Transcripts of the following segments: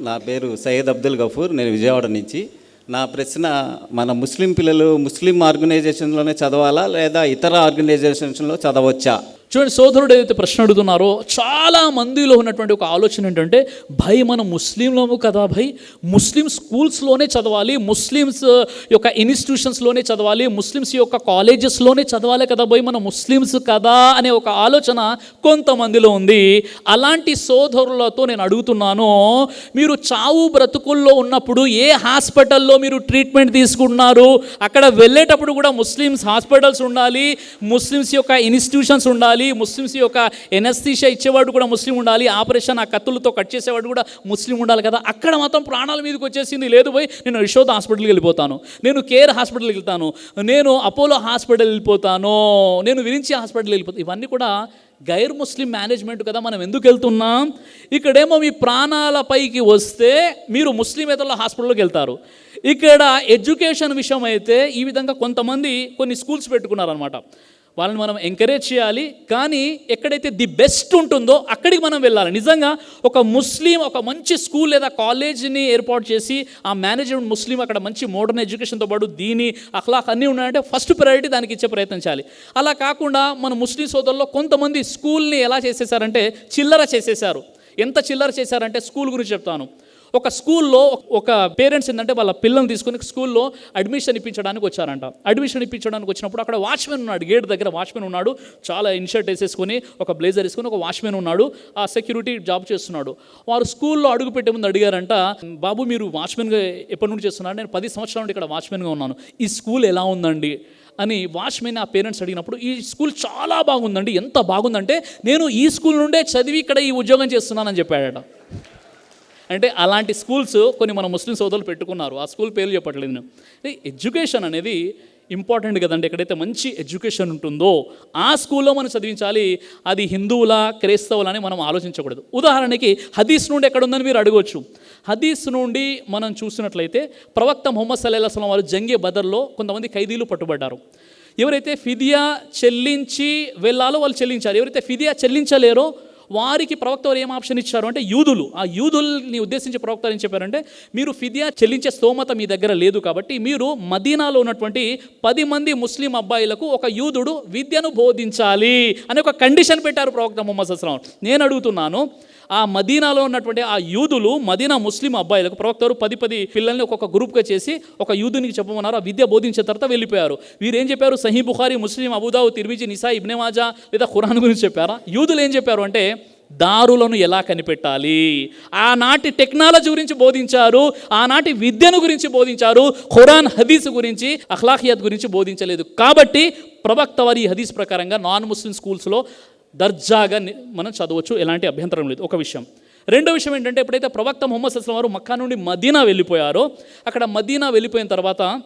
నా పేరు సయ్యద్ అబ్దుల్ గఫూర్ నేను విజయవాడ నుంచి. నా ప్రశ్న మన ముస్లిం పిల్లలు ముస్లిం ఆర్గనైజేషన్లోనే చదవాలా లేదా ఇతర ఆర్గనైజేషన్స్లో చదవచ్చా? చూడండి సోదరుడు ఏదైతే ప్రశ్న అడుగుతున్నారో చాలా మందిలో ఉన్నటువంటి ఒక ఆలోచన ఏంటంటే భయ్ మనం ముస్లింలము కదా భయ్? ముస్లిం స్కూల్స్లోనే చదవాలి ముస్లిమ్స్ యొక్క ఇన్స్టిట్యూషన్స్లోనే చదవాలి ముస్లిమ్స్ యొక్క కాలేజెస్లోనే చదవాలి కదా భయ్? మన ముస్లిమ్స్ కదా? అనే ఒక ఆలోచన కొంతమందిలో ఉంది. అలాంటి సోదరులతో నేను అడుగుతున్నాను మీరు చావు బ్రతుకుల్లో ఉన్నప్పుడు ఏ హాస్పిటల్లో మీరు ట్రీట్మెంట్ తీసుకుంటున్నారు? అక్కడ వెళ్ళేటప్పుడు కూడా ముస్లిమ్స్ హాస్పిటల్స్ ఉండాలి ముస్లిమ్స్ యొక్క ఇన్స్టిట్యూషన్స్ ఉండాలి ముస్లిమ్స్ యొక్క ఎనస్థీషియా ఇచ్చేవాడు కూడా ముస్లిం ఉండాలి. ఆపరేషన్ ఆ కత్తులతో కట్ చేసేవాడు కూడా ముస్లిం ఉండాలి కదా. అక్కడ మాత్రం ప్రాణాల మీదకి వచ్చేసింది. లేదు పోయి నేను యశోద హాస్పిటల్కి వెళ్ళిపోతాను. నేను కేర్ హాస్పిటల్కి వెళ్తాను. నేను అపోలో హాస్పిటల్ వెళ్ళిపోతాను. నేను విరించి హాస్పిటల్ వెళ్ళిపోతాను. ఇవన్నీ కూడా గైర్ ముస్లిం మేనేజ్మెంట్ కదా. మనం ఎందుకు వెళ్తున్నాం? ఇక్కడేమో మీ ప్రాణాలపైకి వస్తే మీరు ముస్లిమేతల హాస్పిటల్లోకి వెళ్తారు. ఇక్కడ ఎడ్యుకేషన్ విషయం అయితే ఈ విధంగా కొంతమంది కొన్ని స్కూల్స్ పెట్టుకున్నారనమాట వాళ్ళని మనం ఎంకరేజ్ చేయాలి. కానీ ఎక్కడైతే ది బెస్ట్ ఉంటుందో అక్కడికి మనం వెళ్ళాలి. నిజంగా ఒక ముస్లిం ఒక మంచి స్కూల్ లేదా కాలేజీని ఏర్పాటు చేసి ఆ మేనేజ్మెంట్ ముస్లిం అక్కడ మంచి మోడర్న్ ఎడ్యుకేషన్తో పాటు దీని అఖలాక్ అన్నీ ఉన్నాయంటే ఫస్ట్ ప్రయారిటీ దానికి ఇచ్చే ప్రయత్నించాలి అలా కాకుండా మన ముస్లిం సోదరుల్లో కొంతమంది స్కూల్ని ఎలా చేసేసారంటే చిల్లర చేసేసారు. ఎంత చిల్లర చేశారంటే స్కూల్ గురించి చెప్తాను. ఒక స్కూల్లో ఒక పేరెంట్స్ ఏంటంటే వాళ్ళ పిల్లల్ని తీసుకుని స్కూల్లో అడ్మిషన్ ఇప్పించడానికి వచ్చారంట. అడ్మిషన్ ఇప్పించడానికి వచ్చినప్పుడు అక్కడ వాచ్మెన్ ఉన్నాడు. గేట్ దగ్గర వాచ్మెన్ ఉన్నాడు. చాలా ఇన్షర్ట్ వేసేసుకొని ఒక బ్లేజర్ వేసుకొని ఒక వాచ్మెన్ ఉన్నాడు. ఆ సెక్యూరిటీ జాబ్ చేస్తున్నాడు. వారు స్కూల్లో అడుగు పెట్టే ముందు అడిగారంట బాబు మీరు వాచ్మెన్గా ఎప్పటి నుండి చేస్తున్నారు? నేను పది సంవత్సరాల నుండి ఇక్కడ వాచ్మెన్గా ఉన్నాను. ఈ స్కూల్ ఎలా ఉందండి? అని వాచ్మెన్ ఆ పేరెంట్స్ అడిగినప్పుడు ఈ స్కూల్ చాలా బాగుందండి. ఎంత బాగుందంటే నేను ఈ స్కూల్ నుండే చదివి ఇక్కడ ఈ ఉద్యోగం చేస్తున్నానని చెప్పాడట. అంటే అలాంటి స్కూల్స్ కొన్ని మన ముస్లిం సోదరులు పెట్టుకున్నారు. ఆ స్కూల్ పేర్లు చెప్పట్లేదు నేను. అంటే ఎడ్యుకేషన్ అనేది ఇంపార్టెంట్ కదండి. ఎక్కడైతే మంచి ఎడ్యుకేషన్ ఉంటుందో ఆ స్కూల్లో మనం చదివించాలి. అది హిందువుల క్రైస్తవులని మనం ఆలోచించకూడదు. ఉదాహరణకి హదీస్ నుండి ఎక్కడ ఉందని మీరు అడగవచ్చు హదీస్ నుండి మనం చూసినట్లయితే ప్రవక్త మొహమ్మద్ సల్లాహ్ అస్లం వారు జంగే బదర్లో కొంతమంది ఖైదీలు పట్టుబడ్డారు. ఎవరైతే ఫిదియా చెల్లించి వెళ్ళాలో వాళ్ళు చెల్లించారు ఎవరైతే ఫిదియా చెల్లించలేరో వారికి ప్రవక్త వారు ఏం ఆప్షన్ ఇచ్చారు అంటే యూదులు. ఆ యూదుల్ని ఉద్దేశించి ప్రవక్త ఏం చెప్పారంటే మీరు ఫిదియా చెల్లించే స్తోమత మీ దగ్గర లేదు కాబట్టి మీరు మదీనాలో ఉన్నటువంటి పది మంది ముస్లిం అబ్బాయిలకు ఒక యూదుడు విద్యను బోధించాలి అనే ఒక కండిషన్ పెట్టారు ప్రవక్త ముహమ్మద్ అస్లాం నేను అడుగుతున్నాను ఆ మదీనాలో ఉన్నటువంటి ఆ యూదులు మదీనా ముస్లిం అబ్బాయిలకు ప్రవక్తరు పది పది పిల్లల్ని ఒక్కొక్క గ్రూప్గా చేసి ఒక యూదునికి చెప్పమన్నారు. ఆ విద్య బోధించిన తర్వాత వెళ్ళిపోయారు. వీరు ఏం చెప్పారు? సహీ బుఖారి ముస్లిం అబుదావు తిరిమిజి నిసా ఇబ్నెమాజా లేదా ఖురాన్ గురించి చెప్పారా? యూదులు ఏం చెప్పారు అంటే దారులను ఎలా కనిపెట్టాలి? ఆనాటి టెక్నాలజీ గురించి బోధించారు ఆనాటి విద్యను గురించి బోధించారు ఖురాన్ హదీస్ గురించి అఖ్లాహియత్ గురించి బోధించలేదు. కాబట్టి ప్రవక్త వారి హదీస్ ప్రకారంగా నాన్ ముస్లిం స్కూల్స్లో దర్జాగా మనం చదవచ్చు. ఎలాంటి అభ్యంతరం లేదు. ఒక విషయం. రెండో విషయం ఏంటంటే ఎప్పుడైతే ప్రవక్త ముహమ్మద్ అస్లం వారు మక్కా నుండి మదీనా వెళ్ళిపోయారో అక్కడ మదీనా వెళ్ళిపోయిన తర్వాత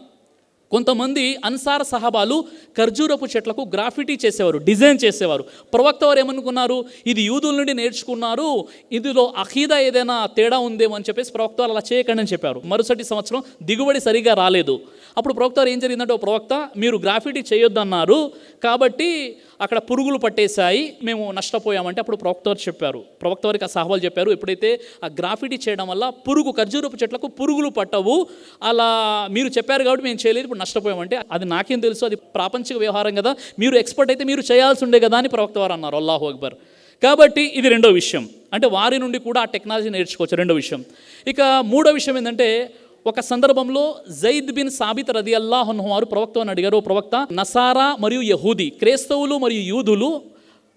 కొంతమంది అన్సార్ సహాబాలు ఖర్జూరపు చెట్లకు గ్రాఫిటీ చేసేవారు డిజైన్ చేసేవారు. ప్రవక్త వారు ఏమనుకున్నారు? ఇది యూదుల నుండి నేర్చుకున్నారు ఇందులో అఖీదా ఏదైనా తేడా ఉందేమో అని చెప్పేసి ప్రవక్త వారు అలా చేయకండి అని చెప్పారు. మరుసటి సంవత్సరం దిగుబడి సరిగా రాలేదు. అప్పుడు ప్రవక్త వారు ఏం జరిగిందంటే ఓ ప్రవక్త మీరు గ్రాఫిటీ చేయొద్దన్నారు కాబట్టి అక్కడ పురుగులు పట్టేశాయి మేము నష్టపోయామంటే అప్పుడు ప్రవక్త వారు చెప్పారు. ప్రవక్త వారికి ఆ సహవాలు చెప్పారు ఎప్పుడైతే ఆ గ్రాఫిటీ చేయడం వల్ల పురుగు ఖర్జూరపు చెట్లకు పురుగులు పట్టవు అలా మీరు చెప్పారు కాబట్టి మేము చేయలేదు ఇప్పుడు నష్టపోయామంటే అది నాకేం తెలుసు అది ప్రాపంచిక వ్యవహారం కదా. మీరు ఎక్స్పర్ట్ అయితే మీరు చేయాల్సి ఉండే కదా అని ప్రవక్త వారు అన్నారు. అల్లాహు అక్బర్. కాబట్టి ఇది రెండో విషయం. అంటే వారి నుండి కూడా ఆ టెక్నాలజీ నేర్చుకోవచ్చు. రెండో విషయం. ఇక మూడో విషయం ఏంటంటే ఒక సందర్భంలో జైద్ బిన్ సాబిత్ రది అల్లాహన్ వారు ప్రవక్త అని అడిగారు. ప్రవక్త నసారా మరియు యహూది క్రైస్తవులు మరియు యూదులు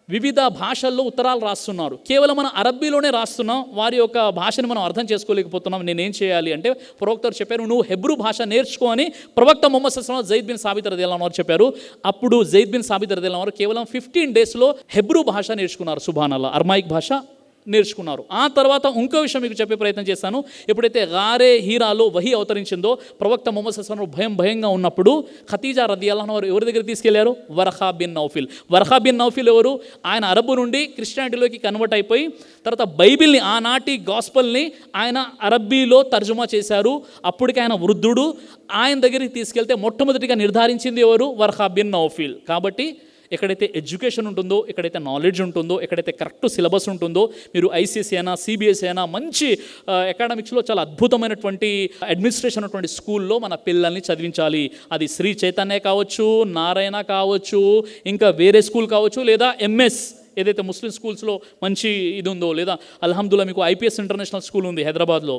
వివిధ భాషల్లో ఉత్తరాలు రాస్తున్నారు. కేవలం మనం అరబ్బీలోనే రాస్తున్నాం. వారి యొక్క భాషను మనం అర్థం చేసుకోలేకపోతున్నాం. నేనేం చేయాలి అంటే ప్రవక్తలు చెప్పారు నువ్వు హెబ్రూ భాష నేర్చుకో అని ప్రవక్త మొహమ్మద్ సస్లం జైద్ బిన్ సాబిత్ రదిల్లా చెప్పారు. అప్పుడు జైద్ బిన్ సాబిత్ రదిల్లా కేవలం ఫిఫ్టీన్ డేస్లో హెబ్రూ భాష నేర్చుకున్నారు సుభానల్లా. అర్మాయిక్ భాష నేర్చుకున్నారు. ఆ తర్వాత ఇంకో విషయం మీకు చెప్పే ప్రయత్నం చేశాను. ఎప్పుడైతే గారే హీరాలో వహి అవతరించిందో ప్రవక్త మొహమ్మద్ సస్లం భయం భయంగా ఉన్నప్పుడు ఖతీజా రది అల్లాహ్ వారు ఎవరి దగ్గర తీసుకెళ్ళారు? Waraqa bin Nawfal. Waraqa bin Nawfal ఎవరు? ఆయన అరబు నుండి క్రిస్టియానిటీలోకి కన్వర్ట్ అయిపోయి తర్వాత బైబిల్ని ఆనాటి గాస్పల్ని ఆయన అరబ్బీలో తర్జుమా చేశారు. అప్పటికి ఆయన వృద్ధుడు. ఆయన దగ్గరికి తీసుకెళ్తే మొట్టమొదటిగా నిర్ధారించింది ఎవరు? Waraqah bin Nawfal. కాబట్టి ఎక్కడైతే ఎడ్యుకేషన్ ఉంటుందో ఎక్కడైతే నాలెడ్జ్ ఉంటుందో ఎక్కడైతే కరెక్ట్ సిలబస్ ఉంటుందో మీరు ఐసీఎస్సీ అయినా సిబిఎస్ఈ అయినా మంచి అకాడమిక్స్లో చాలా అద్భుతమైనటువంటి అడ్మినిస్ట్రేషన్ ఉన్నటువంటి స్కూల్లో మన పిల్లల్ని చదివించాలి. అది శ్రీ చైతన్య కావచ్చు నారాయణ కావచ్చు ఇంకా వేరే స్కూల్ కావచ్చు లేదా ఎంఎస్ ఏదైతే ముస్లిం స్కూల్స్లో మంచి ఇది ఉందో లేదా అల్హమ్దుల్లా మీకు ఐపీఎస్ ఇంటర్నేషనల్ స్కూల్ ఉంది హైదరాబాద్లో.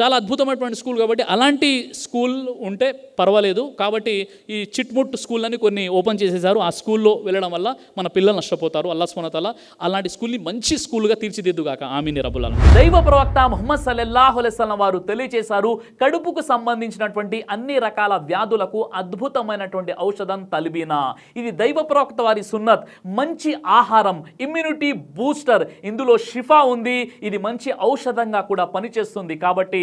చాలా అద్భుతమైనటువంటి స్కూల్ కాబట్టి అలాంటి స్కూల్ ఉంటే పర్వాలేదు. కాబట్టి ఈ చిట్ముట్ స్కూల్ అని కొన్ని ఓపెన్ చేసేసారు ఆ స్కూల్లో వెళ్ళడం వల్ల మన పిల్లలు నష్టపోతారు. అల్లా సుమతల అలాంటి స్కూల్ని మంచి స్కూల్గా తీర్చిదిద్దుగాక. ఆమెని రబుల్ దైవ ప్రవక్త ముహమ్మద్ సల్లల్లాహు అలైస్లం వారు తెలియజేశారు కడుపుకు సంబంధించినటువంటి అన్ని రకాల వ్యాధులకు అద్భుతమైనటువంటి ఔషధం తలిబీనా. ఇది దైవ ప్రవక్త వారి సున్నత్. మంచి ఆహారం ఇమ్యూనిటీ బూస్టర్ ఇందులో షిఫా ఉంది. ఇది మంచి ఔషధంగా కూడా పనిచేస్తుంది. కాబట్టి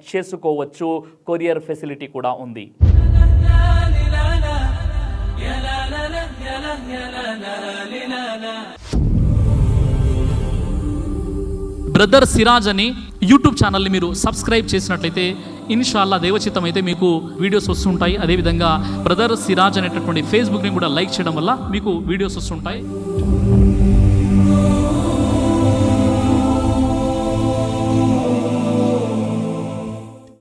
చేసుకోవచ్చు. కొరియర్ ఫెసిలిటీ కూడా ఉంది. బ్రదర్ సిరాజ్ అని యూట్యూబ్ ఛానల్ని మీరు సబ్స్క్రైబ్ చేసినట్లయితే ఇన్షాల్లా దేవచిత్తం అయితే మీకు వీడియోస్ వస్తుంటాయి. అదేవిధంగా బ్రదర్ సిరాజ్ అనేటటువంటి ఫేస్బుక్ని కూడా లైక్ చేయడం వల్ల మీకు వీడియోస్ వస్తుంటాయి.